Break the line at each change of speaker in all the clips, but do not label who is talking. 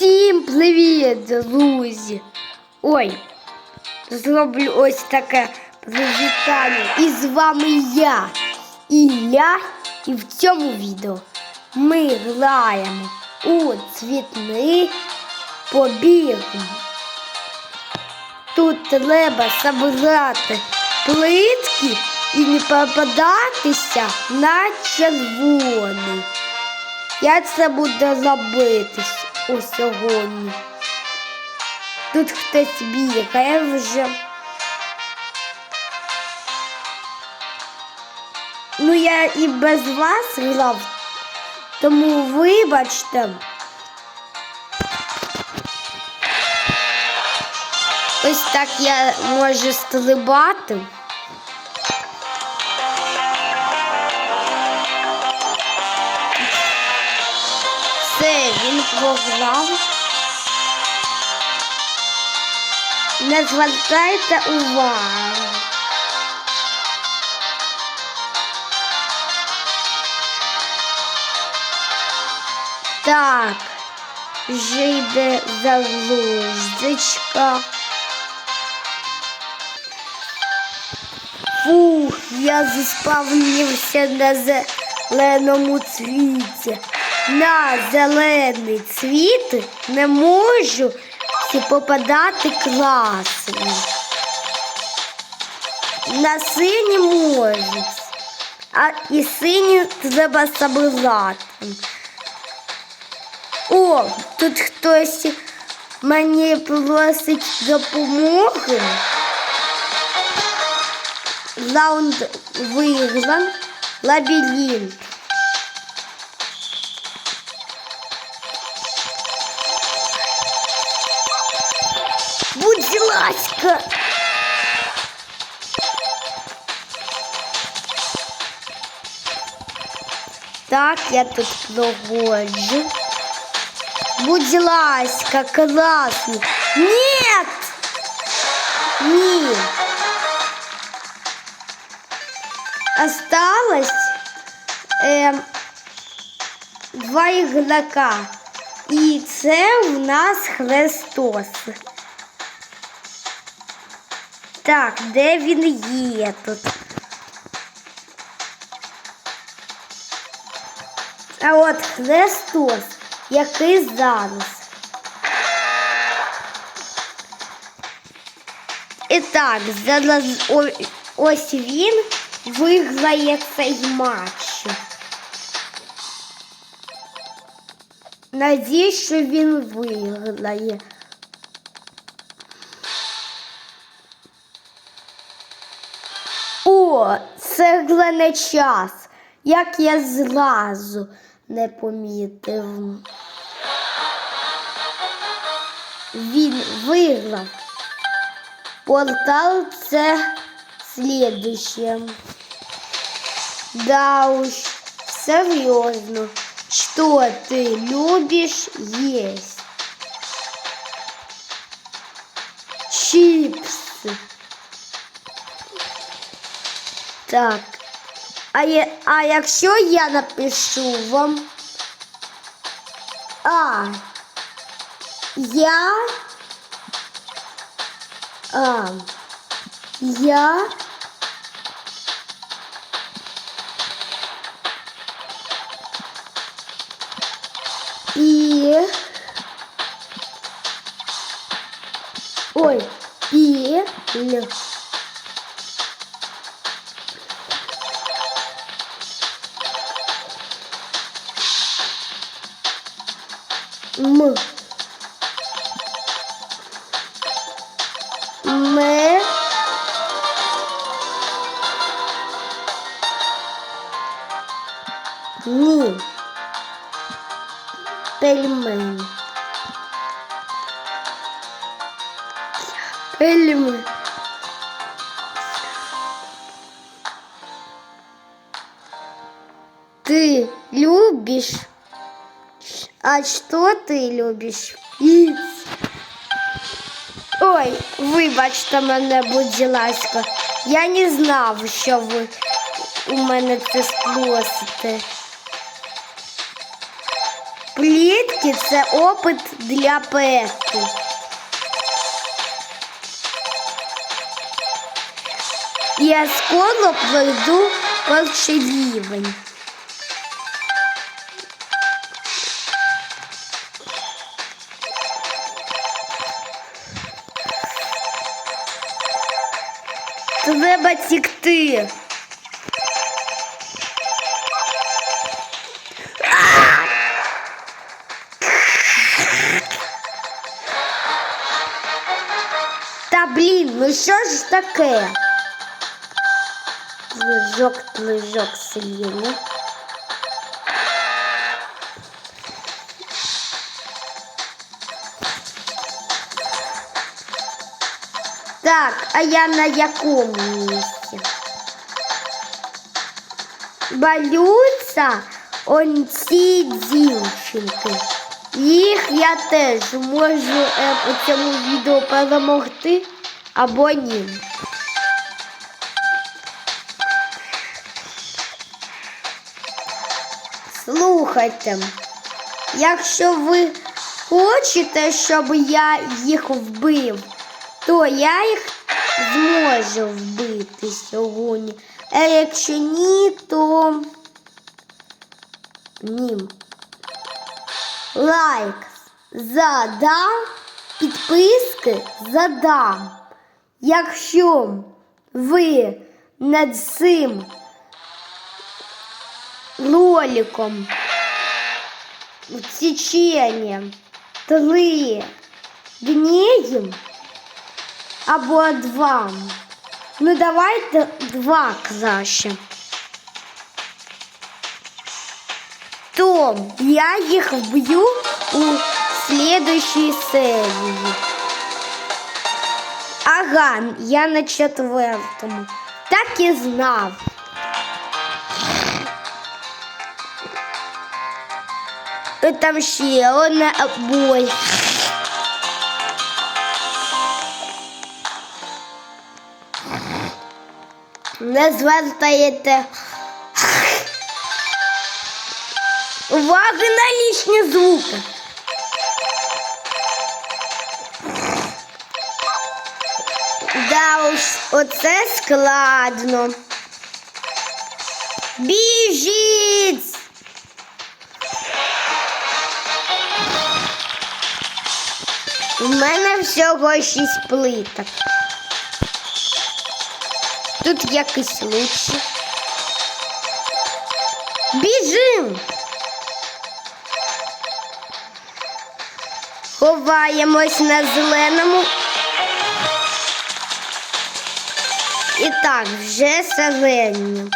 Всім привіт, друзі! Ой, зроблю ось таке привітання. І з вами я, Ілля, і в цьому відео ми граємо у цвітний побіг. Тут треба забирати плитки і не попадатися на червоний. Як це буде робитись у сьогодні? Тут хтось бігає вже. Ну я і без вас грав, тому вибачте. Ось так я можу стрибати. Програв. Не звертайте увагу. Так, вже йде залуждичка. Фух, я заспавнився на зеленому цвіті. На зелений цвіт не можу попадати красний. На сині можуть, а і сині треба забирати. О, тут хтось мені просить допомоги. Раунд вигран. Лабіринт. Ласка. Так, я тут проходжу. Будь ласка, красный. Нет! Нет. Осталось ем, два ігрока. І це в нас Христос. Так, де він є тут? А от Христос, який зараз. І так, зараз ось він виграє цей матч. Надіюсь, що він виграє. О, це не час. Як я зразу не помітив. Він виграв. Портал це слідуще. Да уж, серьезно. Что ты любишь есть? Чипсы. Так. А, я, а якщо я напишу вам? А. Я. А. Я. М. М. Ні. Пельмень. Пельмень. Ты любишь? А что ты любишь? Піц. Ой, вибачте мене, будь ласка. Я не знав, що ви у мене це спросите. Плітка Петки це опит для Петки. Я скоро пройду перший рівень. Треба тікти. Та блін, ну що ж таке? Лежок, лежок сильно. Так, а я на якому місці? Балються он ці дівчинки. Їх я теж можу е, у цьому відео перемогти або ні. Слухайте, якщо ви хочете, щоб я їх вбив, то я їх зможу вбити сьогодні. А якщо ні, то ні. Лайк задам, підписки задам. Якщо ви над цим роликом в течение три дней або два. Ну давайте два краще. То я їх вб'ю у следующей серії. Ага, я на четвертому. Так і знав. І Там ще одна обой. Не звертаєте. Увага на лишні звуки. Да уж, оце складно. Біжіть! У мене всього шість плиток. Тут якийсь лучше. Біжим! Ховаємось на зеленому. І так, вже зелені.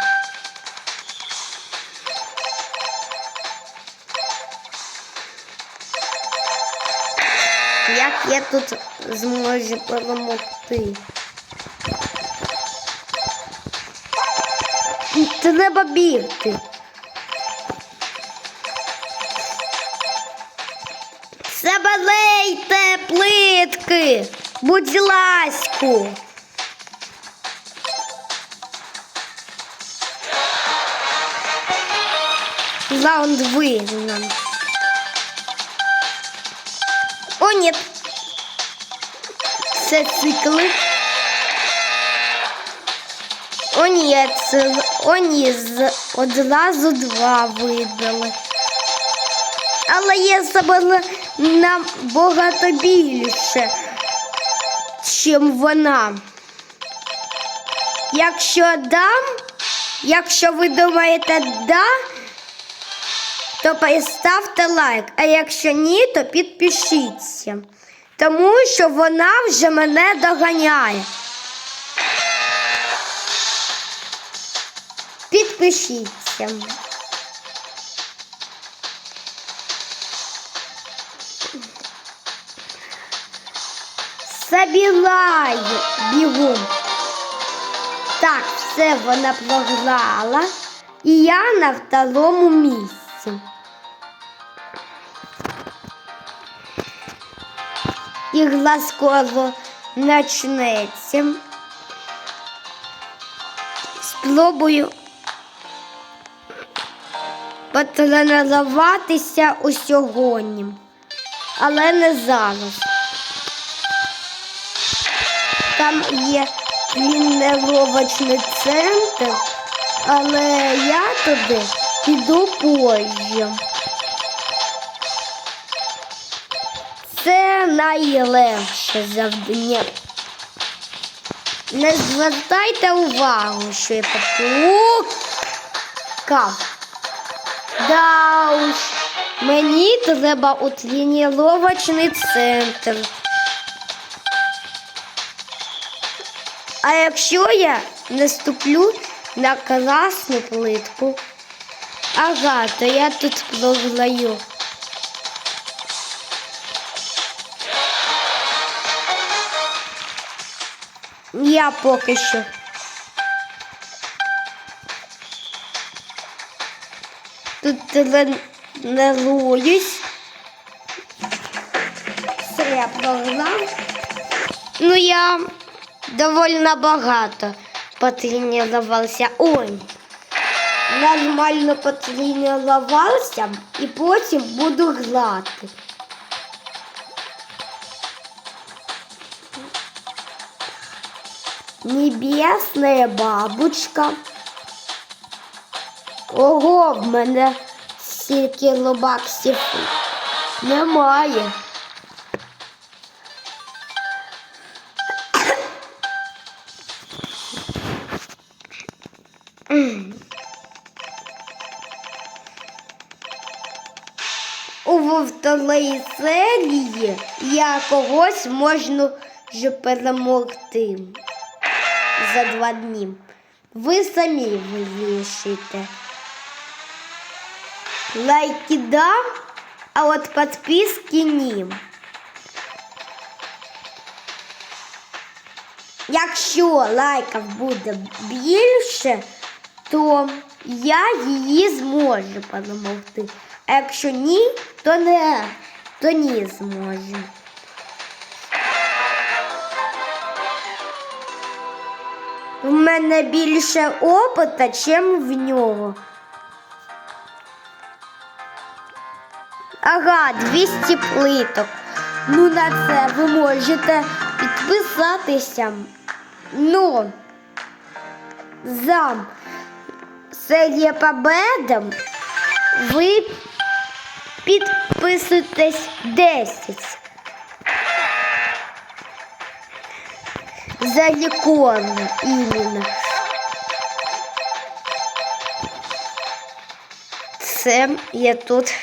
Як я тут зможу перемогти? Треба бігти. Забалейте плитки, будь лаську. Раунд выигран. О, нет. Це цикли. О, це о, ні, з- одразу два видали. Але я забрала набагато більше, чим вона. Якщо дам, якщо ви думаєте да, то поставте лайк, а якщо ні, то підпишіться. Тому що вона вже мене доганяє. Підпишіться. Забігаю бігом. Так, все вона програла. І я на второму місці. Ігла скоро почнеться. Спробую потренуватися у сьогодні, але не зараз. Там є тренувачний центр, але я туди піду позже. Це найлегше завдання. Не звертайте увагу, що я поплукав. Да уж, мені треба у тренувачний центр. А якщо я не ступлю на красну плитку, ага, то я тут програю. Я поки що. Тренуюсь. Все, я програв. Ну, я доволі багато потренувався. Ой. Нормально потренувався і потім буду грати. Небесная бабочка. Ого, в мене стільки лобаксів немає. У вовтовій серії я когось можу вже перемогти за два дні. Ви самі вирішуєте. Лайки да, а от підписки ні. Якщо лайків буде більше, то я її зможу перемогти. А якщо ні, то не, то ні зможу. В мене більше опита, чим в нього. Ага, 200 плиток. Ну на це ви можете підписатися. Ну, за серія Победа ви підписуєтесь 10. За лікон іменно. Це я тут.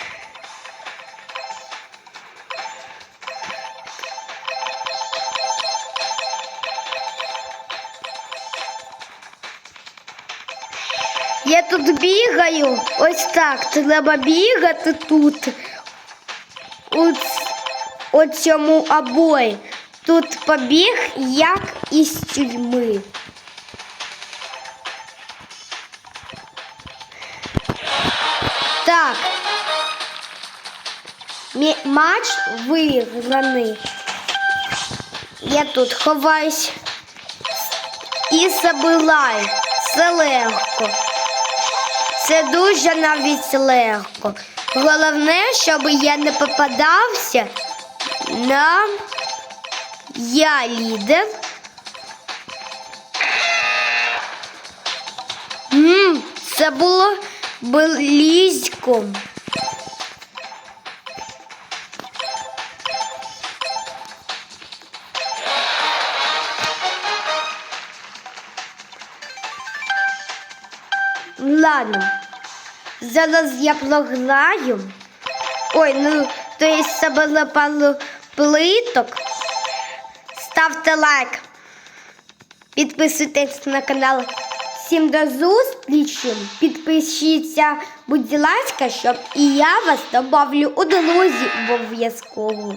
Бігаю, ось так. Треба бігати тут. Ц- у цьому обої. Тут побіг, як із тюрми. Так. Матч виграний. Я тут ховаюсь і забилаю. Це легко. Це дуже навіть легко. Головне, щоб я не попадався на я лідер. Це було близько. Ладно. Зараз я програю. Ой, ну, то є себе пару плиток. Ставте лайк. Підписуйтесь на канал. Всім до зустрічі. Підпишіться, будь ласка, щоб і я вас добавлю у друзі обов'язково.